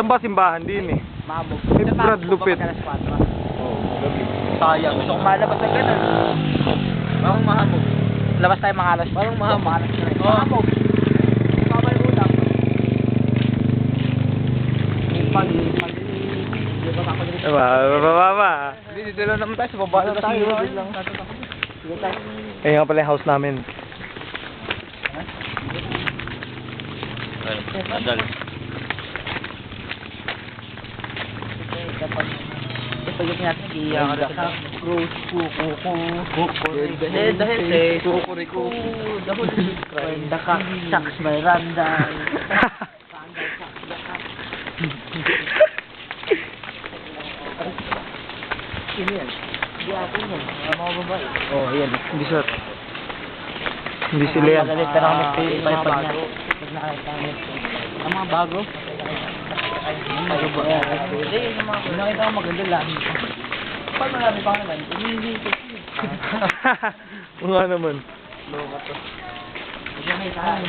Saan ba simbahan din eh? Mahabog. Eh, Brad, lupit. 4. Sayang. Gusto ko malabas na ganun. Parang mahamog. Labas tayo mga alas. Parang mahamog. Mahamog. Babal ulam. Pag, pag, di ba ako dito? Dito lang naman tayo. Sa baba lang tayo. Dito lang. Dito tayo. Ayun nga pala yung house namin. Andal. kapag ipagod natin, iiyak ka sa Rose, kuku, kuku, dahil, dahil, eh, kukuriku, dahil, Brenda ka, Sax Miranda, Sino yan? Hindi atin yan, mga babae. oh, yan. Hindi sir. Hindi sila yan. Magalit na sa ipalipad niya. Pag nakita kami. Ang mga bago? Ang mga bago. Hindi, yung mga nakita ko maganda lang. Pag marami pa naman, hindi ko Oo nga naman. Loko to. Kasi may tayo.